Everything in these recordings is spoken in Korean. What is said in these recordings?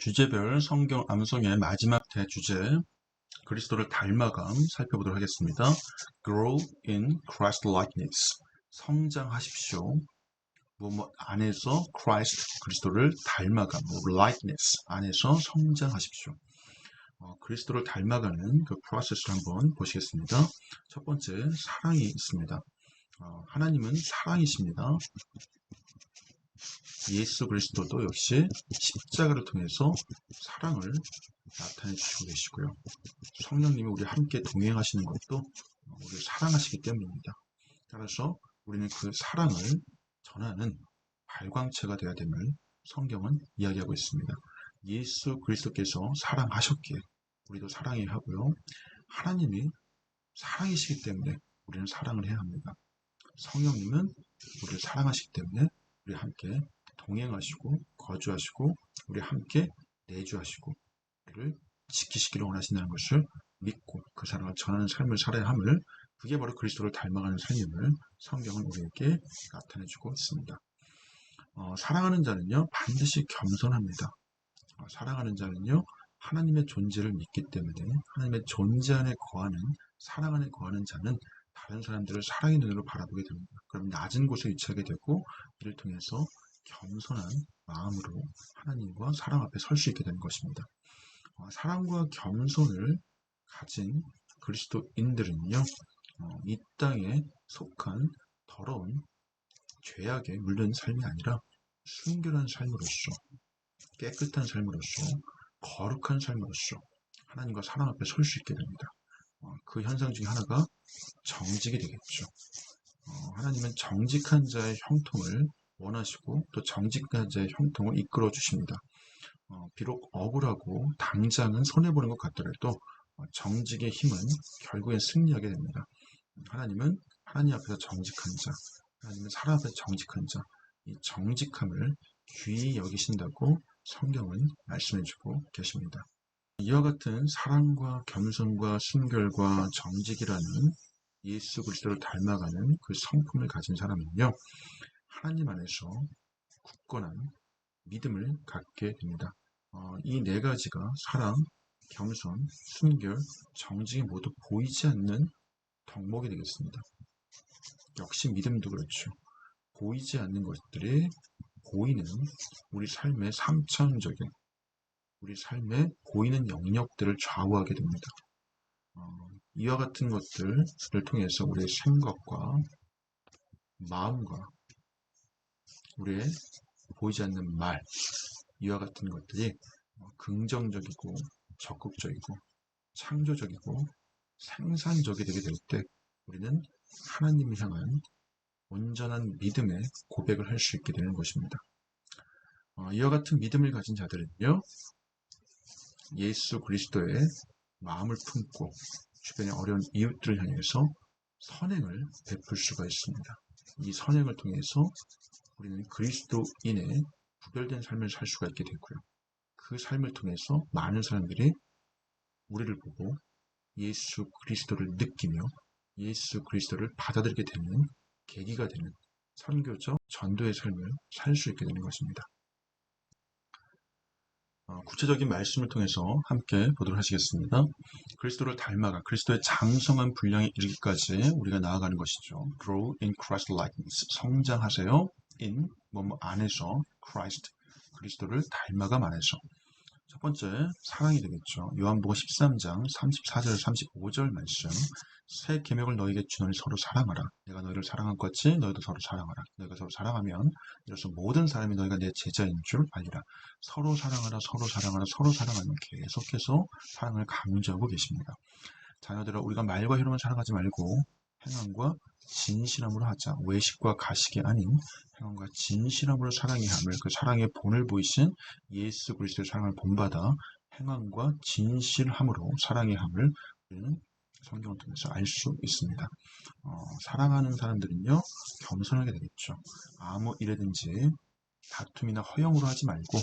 주제별 성경 암송의 마지막 대주제 그리스도를 닮아감 살펴보도록 하겠습니다. Grow in Christ likeness. 성장하십시오. 뭐뭐 안에서 Christ 그리스도를 닮아감, 뭐 likeness 안에서 성장하십시오. 어, 그리스도를 닮아가는 그 프로세스를 한번 보시겠습니다. 첫 번째 사랑이 있습니다. 어, 하나님은 사랑이십니다. 예수 그리스도도 역시 십자가를 통해서 사랑을 나타내 주시고 계시고요. 성령님이 우리 함께 동행하시는 것도 우리를 사랑하시기 때문입니다. 따라서 우리는 그 사랑을 전하는 발광체가 되어야 됨을 성경은 이야기하고 있습니다. 예수 그리스도께서 사랑하셨기에 우리도 사랑해야 하고요. 하나님이 사랑이시기 때문에 우리는 사랑을 해야 합니다. 성령님은 우리를 사랑하시기 때문에 우리 함께 동행하시고 거주하시고 우리 함께 내주하시고 우리를 지키시기를 원하신다는 것을 믿고 그 사랑을 전하는 삶을 살아야 함을 그게 바로 그리스도를 닮아가는 삶임을 성경은 우리에게 나타내주고 있습니다. 어, 사랑하는 자는요 반드시 겸손합니다. 어, 사랑하는 자는요 하나님의 존재를 믿기 때문에 하나님의 존재 안에 거하는 사랑 안에 거하는 자는 다른 사람들을 사랑의 눈으로 바라보게 됩니다. 그럼 낮은 곳에 위치하게 되고 이를 통해서 겸손한 마음으로 하나님과 사랑 앞에 설 수 있게 되는 것입니다. 어, 사랑과 겸손을 가진 그리스도인들은요, 어, 이 땅에 속한 더러운 죄악에 물든 삶이 아니라 순결한 삶으로서 깨끗한 삶으로서 거룩한 삶으로서 하나님과 사랑 앞에 설 수 있게 됩니다. 어, 그 현상 중에 하나가 정직이 되겠죠. 어, 하나님은 정직한 자의 형통을 원하시고 또 정직한 형통을 이끌어 주십니다. 어, 비록 억울하고 당장은 손해보는 것 같더라도 어, 정직의 힘은 결국엔 승리하게 됩니다. 하나님은 하나님 앞에서 정직한 자, 하나님은 사람 앞에서 정직한 자, 이 정직함을 귀히 여기신다고 성경은 말씀해주고 계십니다. 이와 같은 사랑과 겸손과 순결과 정직이라는 예수 그리스도를 닮아가는 그 성품을 가진 사람은요, 하나님 안에서 굳건한 믿음을 갖게 됩니다. 어, 이네 가지가 사랑, 겸손, 순결, 정직이 모두 보이지 않는 덕목이 되겠습니다. 역시 믿음도 그렇죠. 보이지 않는 것들이 보이는 우리 삶의 삼천적인 우리 삶의 보이는 영역들을 좌우하게 됩니다. 어, 이와 같은 것들을 통해서 우리의 생각과 마음과 우리의 보이지 않는 말, 이와 같은 것들이 긍정적이고 적극적이고 창조적이고 생산적이 되게 될 때 우리는 하나님을 향한 온전한 믿음의 고백을 할 수 있게 되는 것입니다. 어, 이와 같은 믿음을 가진 자들은요, 예수 그리스도의 마음을 품고 주변의 어려운 이웃들을 향해서 선행을 베풀 수가 있습니다. 이 선행을 통해서 우리는 그리스도인의 구별된 삶을 살 수가 있게 되고요. 그 삶을 통해서 많은 사람들이 우리를 보고 예수 그리스도를 느끼며 예수 그리스도를 받아들이게 되는 계기가 되는 선교적 전도의 삶을 살 수 있게 되는 것입니다. 어, 구체적인 말씀을 통해서 함께 보도록 하시겠습니다. 그리스도를 닮아가 그리스도의 장성한 분량에 이르기까지 우리가 나아가는 것이죠. Grow in Christ likeness. 성장하세요. In 뭐뭐 안에서 Christ 그리스도를 닮아감 안에서 첫 번째 사랑이 되겠죠. 요한복음 13장 34절 35절 말씀 새 계명을 너에게 주노니 서로 사랑하라. 내가 너희를 사랑한 것 같이 너희도 서로 사랑하라. 너희가 서로 사랑하면 이로써 모든 사람이 너희가 내 제자인 줄 알리라. 서로 사랑하라. 서로 사랑하라. 서로 사랑하면 계속해서 사랑을 강조하고 계십니다. 자녀들아 우리가 말과 혀로만 사랑하지 말고 행함과 진실함으로 하자. 외식과 가식이 아닌 행함과 진실함으로 사랑의 함을 그 사랑의 본을 보이신 예수 그리스도의 사랑을 본받아 행함과 진실함으로 사랑의 함을 우리는 성경을 통해서 알 수 있습니다. 어, 사랑하는 사람들은요 겸손하게 되겠죠. 아무 일에든지 다툼이나 허영으로 하지 말고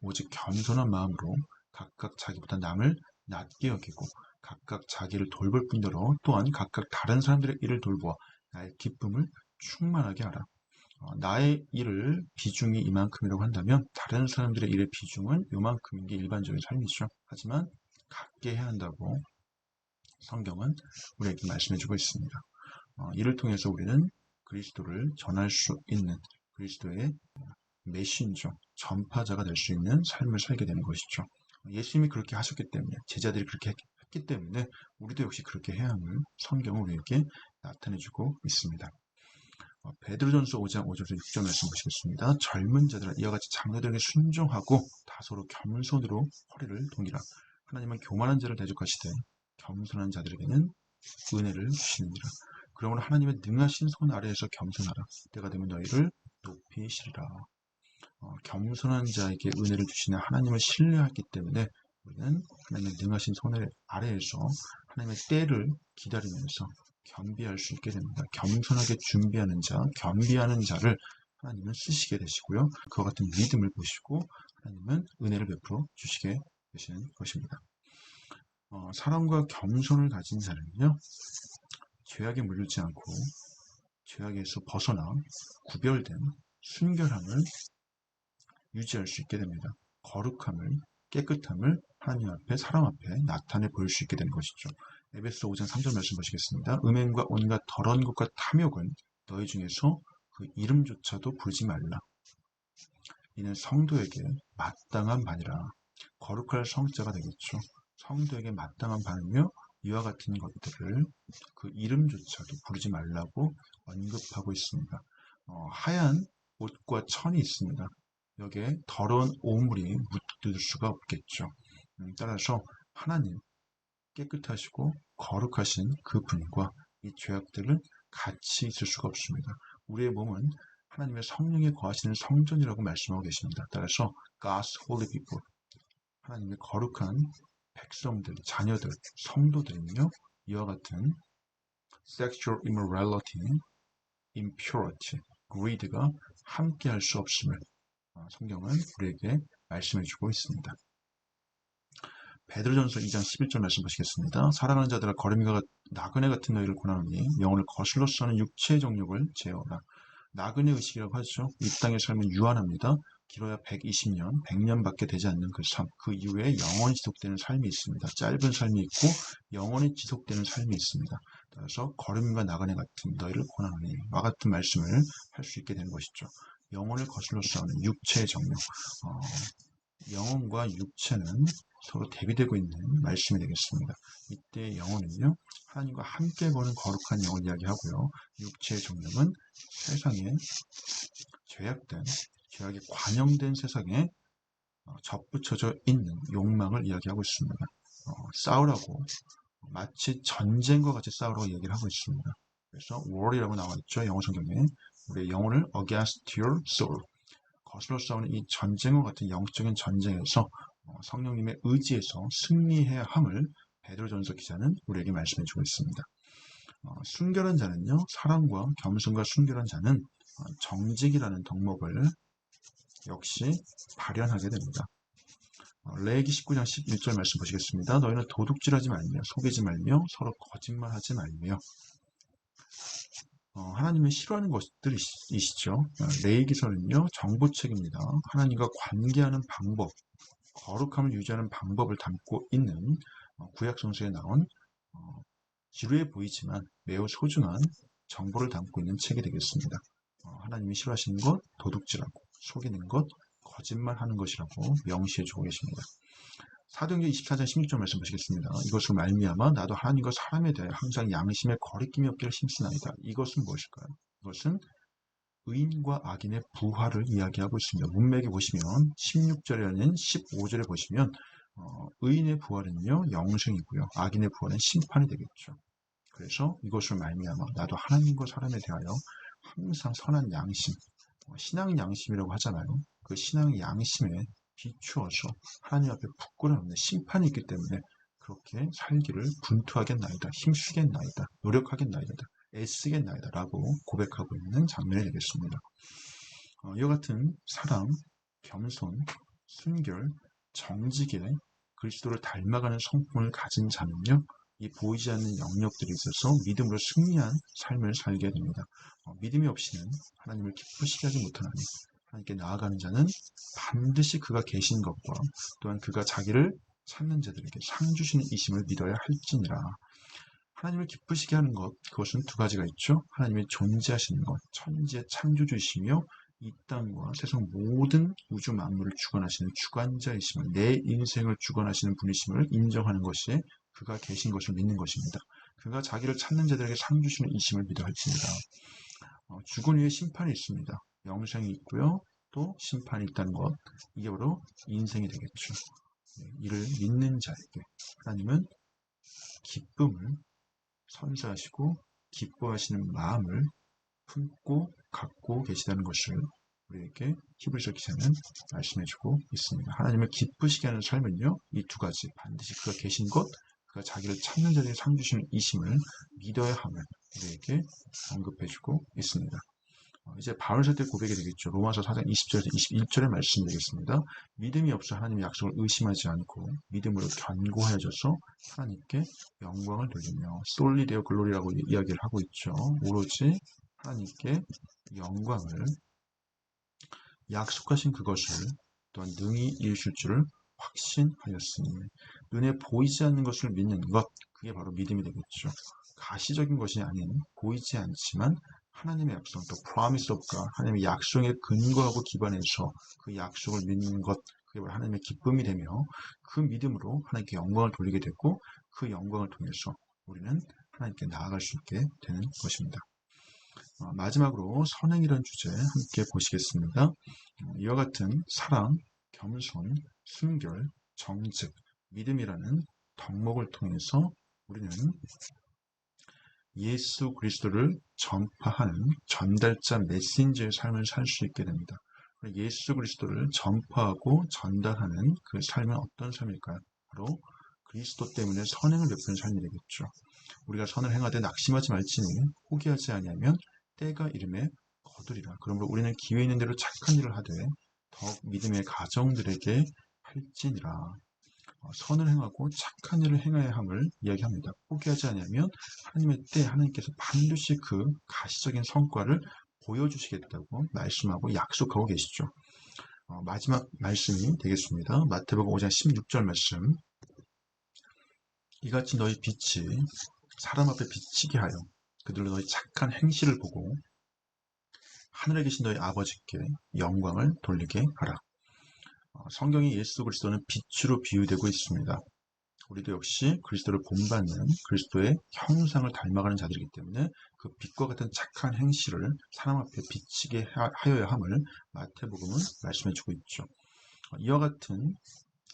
오직 겸손한 마음으로 각각 자기보다 남을 낮게 여기고 각각 자기를 돌볼 뿐더러 또한 각각 다른 사람들의 일을 돌보아 나의 기쁨을 충만하게 하라. 어, 나의 일을 비중이 이만큼이라고 한다면 다른 사람들의 일의 비중은 이만큼인 게 일반적인 삶이죠. 하지만 같게 해야 한다고 성경은 우리에게 말씀해주고 있습니다. 어, 이를 통해서 우리는 그리스도를 전할 수 있는 그리스도의 메신저, 전파자가 될 수 있는 삶을 살게 되는 것이죠. 예수님이 그렇게 하셨기 때문에 제자들이 그렇게 했기 때문에 우리도 역시 그렇게 해야 함을 성경은 우리에게 나타내주고 있습니다. 어, 베드로전서 5장 5절에서 6절 말씀 보시겠습니다. 젊은 자들아 이와 같이 장로들에게 순종하고 다소로 겸손으로 허리를 동이라. 하나님은 교만한 자를 대적하시되 겸손한 자들에게는 은혜를 주시느니라. 그러므로 하나님의 능하신 손 아래에서 겸손하라. 때가 되면 너희를 높이시리라. 어, 겸손한 자에게 은혜를 주시는 하나님을 신뢰하기 때문에 우리는 하나님의 능하신 손 아래에서 하나님의 때를 기다리면서 겸비할 수 있게 됩니다. 겸손하게 준비하는 자, 겸비하는 자를 하나님은 쓰시게 되시고요. 그와 같은 믿음을 보시고 하나님은 은혜를 베풀어 주시게 되시는 것입니다. 어, 사랑과 겸손을 가진 자는요, 죄악에 물들지 않고 죄악에서 벗어나 구별된 순결함을 유지할 수 있게 됩니다. 거룩함을, 깨끗함을 하나님 앞에, 사람 앞에 나타내 보일 수 있게 되는 것이죠. 에베소 5장 3절 말씀 보시겠습니다. 음행과 온갖 더러운 것과 탐욕은 너희 중에서 그 이름조차도 부르지 말라. 이는 성도에게 마땅한 반이라 거룩할 성자가 되겠죠. 성도에게 마땅한 반이며 이와 같은 것들을 그 이름조차도 부르지 말라고 언급하고 있습니다. 어, 하얀 옷과 천이 있습니다. 여기에 더러운 오물이 묻을 수가 없겠죠. 음, 따라서 하나님 깨끗하시고 거룩하신 그 분과 이 죄악들은 같이 있을 수가 없습니다. 우리의 몸은 하나님의 성령에 거하시는 성전이라고 말씀하고 계십니다. 따라서 God's holy people 하나님의 거룩한 백성들, 자녀들, 성도들은요 이와 같은 sexual immorality, impurity, greed가 함께 할 수 없음을 어, 성경은 우리에게 말씀해 주고 있습니다. 베드로전서 2장 11절 말씀 보시겠습니다. 사랑하는 자들아 거름이가 나그네 같은 너희를 고나노니 영혼을 거슬러 써는 육체의 정욕을 제어라. 나그네 의식이라고 하죠. 이 땅의 삶은 유한합니다. 길어야 120년, 100년밖에 되지 않는 그 삶, 그 이후에 영원히 지속되는 삶이 있습니다. 짧은 삶이 있고 영원히 지속되는 삶이 있습니다. 따라서 걸음과 나그네 같은 너희를 고나노니 와 같은 말씀을 할 수 있게 되는 것이죠. 영혼을 거슬러 싸우는 육체의 정욕. 어, 영혼과 육체는 서로 대비되고 있는 말씀이 되겠습니다. 이때 영혼은요, 하나님과 함께 보는 거룩한 영을 이야기하고요. 육체의 정령은 세상에 죄악된, 죄악이 관영된 세상에 어, 접붙여져 있는 욕망을 이야기하고 있습니다. 어, 싸우라고 마치 전쟁과 같이 싸우라고 얘기를 하고 있습니다. 그래서 war이라고 나와 있죠. 영어 성경에 우리의 영혼을 against your soul 거슬러 싸우는 이 전쟁과 같은 영적인 전쟁에서 어, 성령님의 의지에서 승리해야 함을 베드로전서 기자는 우리에게 말씀해 주고 있습니다. 어, 순결한 자는요, 사랑과 겸손과 순결한 자는 어, 정직이라는 덕목을 역시 발현하게 됩니다. 레기 19장 11절 말씀 보시겠습니다. 너희는 도둑질하지 말며 속이지 말며 서로 거짓말하지 말며 어, 하나님이 싫어하는 것들이시죠. 레이기서는요 정보책입니다. 하나님과 관계하는 방법, 거룩함을 유지하는 방법을 담고 있는 어, 구약 성서에 나온 어, 지루해 보이지만 매우 소중한 정보를 담고 있는 책이 되겠습니다. 어, 하나님이 싫어하시는 것, 도둑질하고 속이는 것, 거짓말하는 것이라고 명시해주고 계십니다. 사도행전 24장 16절 말씀 보시겠습니다. 이것을 말미암아 나도 하나님과 사람에 대해 항상 양심에 거리낌이 없기를 힘쓰나이다. 이것은 무엇일까요? 이것은 의인과 악인의 부활을 이야기하고 있습니다. 문맥에 보시면 16절에 아닌 15절에 보시면 어, 의인의 부활은요 영생이고요. 악인의 부활은 심판이 되겠죠. 그래서 이것을 말미암아 나도 하나님과 사람에 대하여 항상 선한 양심, 어, 신앙 양심이라고 하잖아요. 그 신앙 양심에 비추어서 하나님 앞에 부끄러움는 심판이 있기 때문에 그렇게 살기를 분투하겠나이다, 힘쓰겠나이다, 노력하겠나이다. 애쓰겠나이다 라고 고백하고 있는 장면이 되겠습니다. 어, 이와 같은 사랑, 겸손, 순결, 정직에 그리스도를 닮아가는 성품을 가진 자는요, 이 보이지 않는 영역들이 있어서 믿음으로 승리한 삶을 살게 됩니다. 어, 믿음이 없이는 하나님을 기쁘시게 하지 못하나니 하나님께 나아가는 자는 반드시 그가 계신 것과 또한 그가 자기를 찾는 자들에게 상 주시는 이심을 믿어야 할지니라. 하나님을 기쁘시게 하는 것, 그것은 두 가지가 있죠. 하나님의 존재하시는 것, 천지의 창조주이시며 이 땅과 세상 모든 우주 만물을 주관하시는 주관자이심을, 내 인생을 주관하시는 분이심을 인정하는 것이 그가 계신 것을 믿는 것입니다. 그가 자기를 찾는 자들에게 상 주시는 이심을 믿어 할지니라. 어, 죽은 후에 심판이 있습니다. 영생이 있고요. 또 심판이 있다는 것. 이게 바로 인생이 되겠죠. 네, 이를 믿는 자에게 하나님은 기쁨을 선사하시고 기뻐하시는 마음을 품고 갖고 계시다는 것을 우리에게 히브리서 기자는 말씀해주고 있습니다. 하나님을 기쁘시게 하는 삶은요, 이 두 가지 반드시 그가 계신 것, 그가 자기를 찾는 자에게 상 주시는 이심을 믿어야 함을 우리에게 언급해주고 있습니다. 어, 이제 바울사태 고백이 되겠죠. 로마서 4장 20절에서 21절의 말씀이 되겠습니다. 믿음이 없어 하나님의 약속을 의심하지 않고 믿음으로 견고해져서 하나님께 영광을 돌리며 솔리데오 글로리라고 이야기를 하고 있죠. 오로지 하나님께 영광을 약속하신 그것을 또한 능히 이루실 줄을 확신하였으니 눈에 보이지 않는 것을 믿는 것 그게 바로 믿음이 되겠죠. 가시적인 것이 아닌 보이지 않지만 하나님의 약속, 또 promise of God, 하나님의 약속에 근거하고 기반해서 그 약속을 믿는 것, 그게 바로 하나님의 기쁨이 되며 그 믿음으로 하나님께 영광을 돌리게 되고 그 영광을 통해서 우리는 하나님께 나아갈 수 있게 되는 것입니다. 어, 마지막으로 선행이라는 주제 함께 보시겠습니다. 어, 이와 같은 사랑, 겸손, 순결, 정직, 믿음이라는 덕목을 통해서 우리는 예수 그리스도를 전파하는 전달자 메신저의 삶을 살 수 있게 됩니다. 예수 그리스도를 전파하고 전달하는 그 삶은 어떤 삶일까요? 바로 그리스도 때문에 선행을 베푸는 삶이 되겠죠. 우리가 선을 행하되 낙심하지 말지니 포기하지 아니하면 때가 이름에 거두리라. 그러므로 우리는 기회 있는 대로 착한 일을 하되 더욱 믿음의 가정들에게 할지니라. 어, 선을 행하고 착한 일을 행해야 함을 이야기합니다. 포기하지 않으면 하나님의 때 하나님께서 반드시 그 가시적인 성과를 보여주시겠다고 말씀하고 약속하고 계시죠. 어, 마지막 말씀이 되겠습니다. 마태복음 5장 16절 말씀. 이같이 너희 빛이 사람 앞에 비치게 하여 그들로 너희 착한 행실을 보고 하늘에 계신 너희 아버지께 영광을 돌리게 하라. 어, 성경이 예수 그리스도는 빛으로 비유되고 있습니다. 우리도 역시 그리스도를 본받는 그리스도의 형상을 닮아가는 자들이기 때문에 그 빛과 같은 착한 행실을 사람 앞에 비치게 하여야 함을 마태복음은 말씀해 주고 있죠. 어, 이와 같은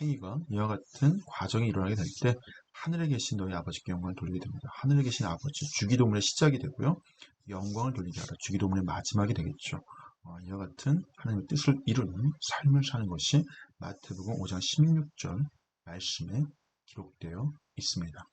행위가 이와 같은 과정이 일어나게 될 때 하늘에 계신 너희 아버지께 영광을 돌리게 됩니다. 하늘에 계신 아버지 주기도문의 시작이 되고요. 영광을 돌리게 하라 주기도문의 마지막이 되겠죠. 어, 이와 같은 하나님의 뜻을 이루는 삶을 사는 것이 마태복음 5장 16절 말씀에 기록되어 있습니다.